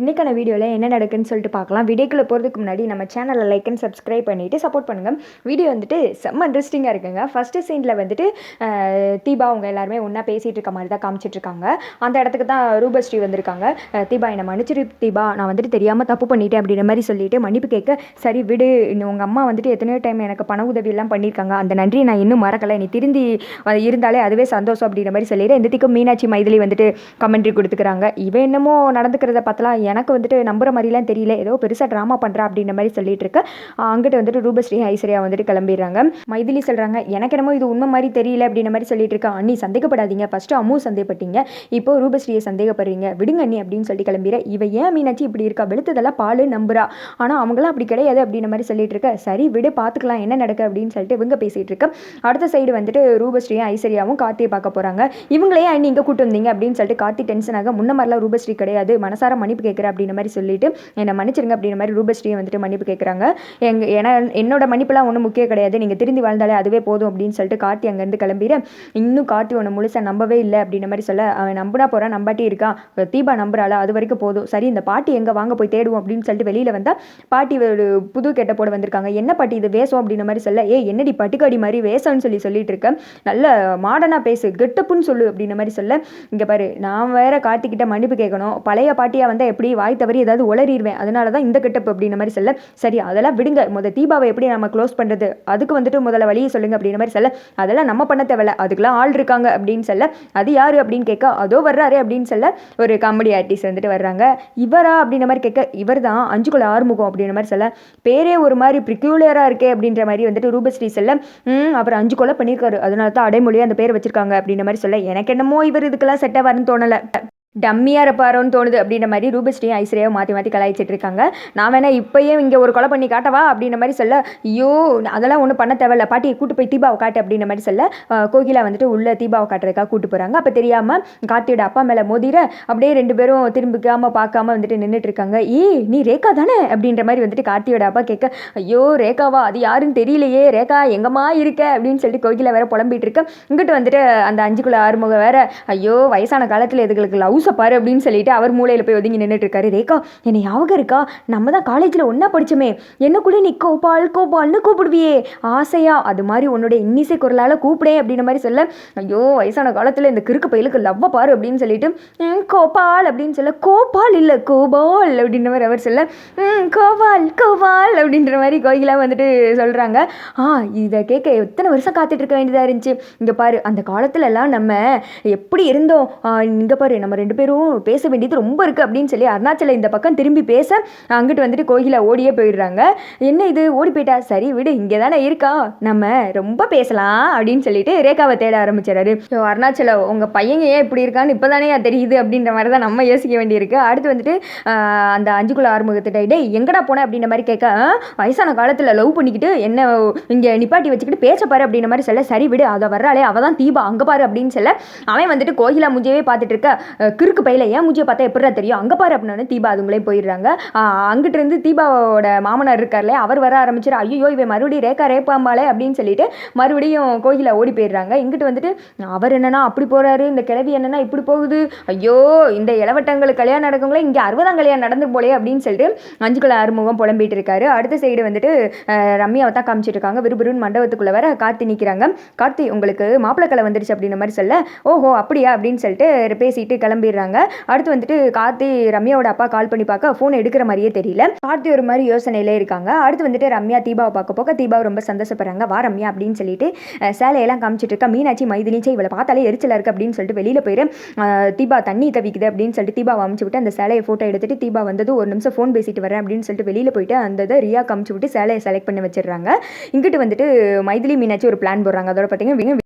இன்றைக்கான வீடியோவில் என்ன நடக்குன்னு சொல்லிட்டு பார்க்கலாம். வீடியோக்குள்ளே போகிறதுக்கு முன்னாடி நம்ம சேனலை லைக் அண்ட் சப்ஸ்கிரைப் பண்ணிவிட்டு சப்போர்ட் பண்ணுங்கள் வீடியோ வந்துட்டு செம்ம இன்ட்ரெஸ்டிங்காக இருக்குங்க. ஃபஸ்ட்டு சீனில் வந்துட்டு தீபா அவங்க எல்லாருமே ஒன்றா பேசிகிட்டு இருக்க மாதிரி தான் காமிச்சிட்ருக்காங்க அந்த இடத்துக்கு தான் ரூபஸ்ரீ வந்திருக்காங்க. தீபா என்னை மன்னிச்சிரு தீபா. நான் வந்துட்டு தெரியாமல் தப்பு பண்ணிட்டேன் அப்படின்ற மாதிரி சொல்லிட்டு மன்னிப்பு கேட்க சரி விடு. இன்னும் உங்கள் அம்மா வந்துட்டு எத்தனையோ டைம் எனக்கு பண உதவியெல்லாம் பண்ணியிருக்காங்க. அந்த நன்றியை நான் இன்னும் மறக்கலை. நீ திருந்தி இருந்தாலே அதுவே சந்தோஷம் அப்படின்ற மாதிரி சொல்லிட்டு இந்த திக்கும் மீனாட்சி மைதிலி வந்துட்டு கமெண்ட்ரி கொடுத்துக்கிறாங்க. இவன் என்னமோ நடந்துக்கிறத பார்த்தலாம் எனக்கு வந்துட்டு நம்புற மாதிரிலாம் தெரியல. ஏதோ பெருசாக ட்ராமா பண்ணுறா அப்படின்ற மாதிரி சொல்லிட்டு இருக்கு அங்கிட்டு வந்துட்டு ரூபஸ்ரீ ஐஸ்வர்யா வந்துட்டு கிளம்பிடுறாங்க. மைதிலி சொல்கிறாங்க எனக்கு என்னமோ இது உண்மை மாதிரி தெரியல அப்படின்ற மாதிரி சொல்லிட்டு இருக்கா அண்ணி சந்தேகப்படாதீங்க. ஃபஸ்ட்டு அம்மு சந்தேகப்பட்டீங்க. இப்போ ரூபஸ்ரீயை சந்தேகப்படுறீங்க. விடுங்க அண்ணி அப்படின்னு சொல்லிட்டு கிளம்பிற இவ ஏன் மீனாட்சி இப்படி இருக்கா? வெளுத்ததெல்லாம் பால் நம்புறா. ஆனால் அவங்களாம் அப்படி கிடையாது அப்படின்ற மாதிரி சொல்லிட்டு இருக்க சரி விடு பார்த்துக்கலாம் என்ன நடக்கு? அப்படின்னு சொல்லிட்டு இவங்க பேசிட்டு இருக்க. அடுத்த சைடு வந்துட்டு ரூபஸ்ரீயும் ஐஸ்வர்யாவும் கார்த்தியை பார்க்க போகிறாங்க இவங்களே அண்ணி இங்கே கூட்டு வந்தீங்க அப்படின்னு சொல்லிட்டு கார்த்தி டென்ஷன் ஆக முன்ன மாதிரிலாம் ரூபஸ்ரீ கிடையாது. மனசார மன்னிப்பு கேட்குறேன் அப்படின்ற மாதிரி சொல்லிட்டு என்னை மன்னிச்சிருங்க அப்படின்ற மாதிரி ரூபஸ்ரீயை வந்துட்டு மன்னிப்பு கேட்குறாங்க எங்க ஏன்னா என்னோட மன்னிப்புலாம் ஒன்றும் முக்கியம் கிடையாது. நீங்கள் திருந்தி வாழ்ந்தாலே அதுவே போதும் அப்படின்னு சொல்லிட்டு கார்த்தி அங்கேருந்து கிளம்பிட இன்னும் கார்த்தி ஒன்று முழுசாக நம்பவே இல்லை அப்படின்ற மாதிரி சொல்ல அவன் நம்பினா போகிறான் நம்பாட்டி இருக்கான் தீபா நம்புறாளா? அது வரைக்கும் போதும். சரி இந்த பாட்டி எங்கே வாங்க போய் தேடுவோம் அப்படின்னு சொல்லிட்டு வெளியில் வந்தால் பாட்டி ஒரு புது கெட்ட போட வந்திருக்காங்க. என்ன பாட்டி இது வேஷம் அப்படின்ற மாதிரி சொல்ல ஏ என்னடி பட்டுக்காடி மாதிரி வேஷம்னு சொல்லி சொல்லிட்டு இருக்கேன் நல்ல மாடர்னாக பேசு கெட்டப்புன்னு சொல்லு அப்படின்ற மாதிரி சொல்ல இங்கே பாரு நான் வேற கார்த்திக்கிட்ட மன்னிப்பு கேட்கணும் பழைய பாட்டியாக வந்தால் எப்படி வாய் தவறி ஏதாவது உளறிடுவேன் அதனால தான் இந்த கெட்டப் அப்படின்ற மாதிரி சொல்ல சரி அதெல்லாம் விடுங்க. முத தீபாவை எப்படி நம்ம க்ளோஸ் பண்ணுறது அதுக்கு வந்துட்டு முதல்ல வழியை சொல்லுங்க அப்படின்ற மாதிரி சொல்ல அதெல்லாம் நம்ம பண்ண தேவையில்ல. அதுக்கெல்லாம் ஆள் இருக்காங்க அப்படின்னு சொல்ல அது யார் அப்படின்னு கேட்க அதோ வர்றாரு அப்படின்னு சொல்ல ஒரு காமெடி ஆர்டிஸ்ட் வந்துட்டு வர்றாங்க. இவரா அப்படின்ற மாதிரி கேட்க இவர் தான் அஞ்சுக்குள்ள ஆறுமுகம் அப்படின்ற மாதிரி சொல்ல பேரே ஒரு மாதிரி ப்ரிக்யூலியராக இருக்கே அப்படின்ற மாதிரி வந்துட்டு ரூபஸ்ரீ செல்ல அவர் அஞ்சு கொலை பண்ணியிருக்காரு. அதனால தான் அடைமொழியாக அந்த பேர் வச்சிருக்காங்க அப்படின்ற மாதிரி சொல்ல எனக்கு என்னமோ இவர் இதுக்கெல்லாம் செட்டாக ஆவாருன்னு தோணலை. டம்மியாக இருப்பாரோன்னு தோணுது அப்படின்ற மாதிரி ரூபஸ்ரீயும் ஐஸ்வர்யாவும் மாற்றி மாற்றி கலாய்ச்சிட்டு இருக்காங்க நான் வேணா இப்போயே இங்கே ஒரு கொலை பண்ணி காட்டவா அப்படின்ற மாதிரி சொல்ல ஐயோ அதெல்லாம் ஒன்றும் பண்ண தேவையில்ல. பாட்டியை கூட்டு போய் தீபாவை காட்டு அப்படின்ற மாதிரி சொல்ல கோகிலா வந்துட்டு உள்ளே தீபாவை காட்டுறதுக்காக கூட்டு போகிறாங்க அப்போ தெரியாமல் கார்த்தியோட அப்பா மேலே மோதிர அப்படியே ரெண்டு பேரும் திரும்பிக்காமல் பார்க்காம வந்துட்டு நின்றுட்டு இருக்காங்க ஏய் நீ ரேகா தானே? அப்படின்ற மாதிரி வந்துட்டு கார்த்தியோட அப்பா கேட்க ஐயோ ரேகாவா? அது யாருன்னு தெரியலையே. ரேகா எங்கம்மா இருக்க? அப்படின்னு சொல்லிட்டு கோகிலா வேற புலம்பிட்டு இருக்க இங்கிட்டு வந்துட்டு அந்த அஞ்சுக்குள்ள ஆறுமுக வேற ஐயோ வயசான காலத்தில் இதுகளுக்கு லவ்ஸை பாரு அப்படின்னு சொல்லிட்டு அவர் மூலையில் போய் ஒதுங்கி நின்றுட்டுருக்காரு ரேகா என்னை ஞாபகம் இருக்கா? நம்ம தான் காலேஜில் ஒன்றா படிச்சோமே. என்ன கூட நீ கோபால் கோபால்னு கூப்பிடுவியே. ஆசையா அது மாதிரி உன்னோட இன்னிசை குரலால் கூப்பிடே அப்படின்ற மாதிரி சொல்ல ஐயோ வயசான காலத்தில் இந்த கிறுக்கு பயிலுக்கு லவ்வை பாரு அப்படின்னு சொல்லிட்டு கோபால் அப்படின்னு சொல்ல கோபால் இல்லை கோபால் அப்படின்ற மாதிரி அவர் சொல்ல கோபால் கோபால் அப்படின்ற மாதிரி கோயிலாக வந்துட்டு சொல்கிறாங்க ஆ இதை கேட்க எத்தனை வருஷம் காத்துட்டு இருக்க வேண்டியதாக இருந்துச்சு? இங்கே பாரு அந்த காலத்துலலாம் நம்ம எப்படி இருந்தோம்? இங்கே பாரு நம்ம ரெண்டு பேரும் பேச வேண்டியது ரொம்ப இருக்குது அப்படின்னு சொல்லி அருணாச்சல இந்த பக்கம் திரும்பி பேச அங்கிட்டு வந்துட்டு கோகிலா ஓடியே போயிடுறாங்க. என்ன இது? ஓடி போயிட்டா? சரி விடு இங்கே தானே இருக்கா? நம்ம ரொம்ப பேசலாம் அப்படின்னு சொல்லிட்டு ரேகாவை தேட ஆரம்பிச்சிடறாரு. ஸோ அருணாச்சல உங்கள் பையன் ஏன் இப்படி இருக்கான்னு இப்போ தானே தெரியுது அப்படின்ற மாதிரி தான் நம்ம யோசிக்க வேண்டியிருக்கு. அடுத்து வந்துட்டு அந்த அந்த அஞ்சுக்குள்ள ஆறுமுகத்திட்ட டேய் எங்கடா போனேன் அப்படின்ற மாதிரி கேட்க வயசான காலத்தில் லவ் பண்ணிக்கிட்டு என்ன இங்கே நிப்பாட்டி வச்சுக்கிட்டு பேச பாரு அப்படின்ற மாதிரி சொல்ல சரி விடு அதை வர்றாளே அவள் தான் தீபா அங்கே பாரு அப்படின்னு சொல்ல அவன் வந்துட்டு கோகிலா முஞ்சவே பார்த்துட்டு இருக்க கிறுக்கு பையில ஏன் மூஞ்சியை பார்த்தா எப்படா தெரியும்? அங்கே பாரு அப்படின்னு தீபா அதுங்களே போயிடுறாங்க. அங்கிட்டிருந்து தீபாவோட மாமனார் இருக்கார்லே அவர் வர ஆரம்பிச்சிரு. ஐயோ இவன் மறுபடியும் ரேக்கா ரேப்பாம்பாளே அப்படின்னு சொல்லிட்டு மறுபடியும் கோயிலில் ஓடி போயிடுறாங்க. இங்கிட்டு வந்துட்டு அவர் என்னன்னா அப்படி போறாரு இந்த கிழவி என்னன்னா இப்படி போகுது. ஐயோ இந்த இளவட்டங்களுக்கு கல்யாணம் நடக்கவங்களே இங்கே அறுபதாம் கல்யாணம் நடந்து போலே அப்படின்னு சொல்லிட்டு அஞ்சுக்குள்ள அறுமுகம் புலம்பிட்டு இருக்காரு. அடுத்த சைடு வந்துட்டு ரம்யாவை தான் காமிச்சிட்டு இருக்காங்க. விறுவிறுன்னு மண்டபத்துக்குள்ள வர கார்த்தி நிற்கிறாங்க கார்த்தி உங்களுக்கு மாப்பிள்ளை கலை வந்துருச்சு அப்படின்ற மாதிரி சொல்ல ஓஹோ அப்படியா அப்படின்னு சொல்லிட்டு பேசிட்டு கிளம்பி கிளம்பிடுறாங்க அடுத்து வந்துட்டு கார்த்தி ரம்யாவோட அப்பா கால் பண்ணி பார்க்க ஃபோன் எடுக்கிற மாதிரியே தெரியல. கார்த்தி ஒரு மாதிரி யோசனையிலே இருக்காங்க. அடுத்து வந்துட்டு ரம்யா தீபாவை பார்க்க போக தீபாவை ரொம்ப சந்தோஷப்படுறாங்க. வா ரம்யா அப்படின்னு சொல்லிட்டு சேலையெல்லாம் காமிச்சிட்டு இருக்கா. மீனாட்சி மைதிலிச்சே இவளை பார்த்தாலே எரிச்சலா இருக்கு அப்படின்னு சொல்லிட்டு வெளியில் போயிரு. தீபா தண்ணி தவிக்குது அப்படின்னு சொல்லிட்டு தீபாவை அமுச்சு விட்டு அந்த சேலையை ஃபோட்டோ எடுத்துட்டு தீபா வந்தது ஒரு நிமிஷம் ஃபோன் பேசிட்டு வரேன் அப்படின்னு சொல்லிட்டு வெளியில் போயிட்டு அந்த இதை ரியா காமிச்சு விட்டு சேலையை செலக்ட் பண்ணி வச்சிடுறாங்க. இங்கிட்டு வந்துட்டு மைதிலி மீனாட்சி ஒரு பிளான் போடுறாங்க. அதோட பார்த்தீங்கன்னா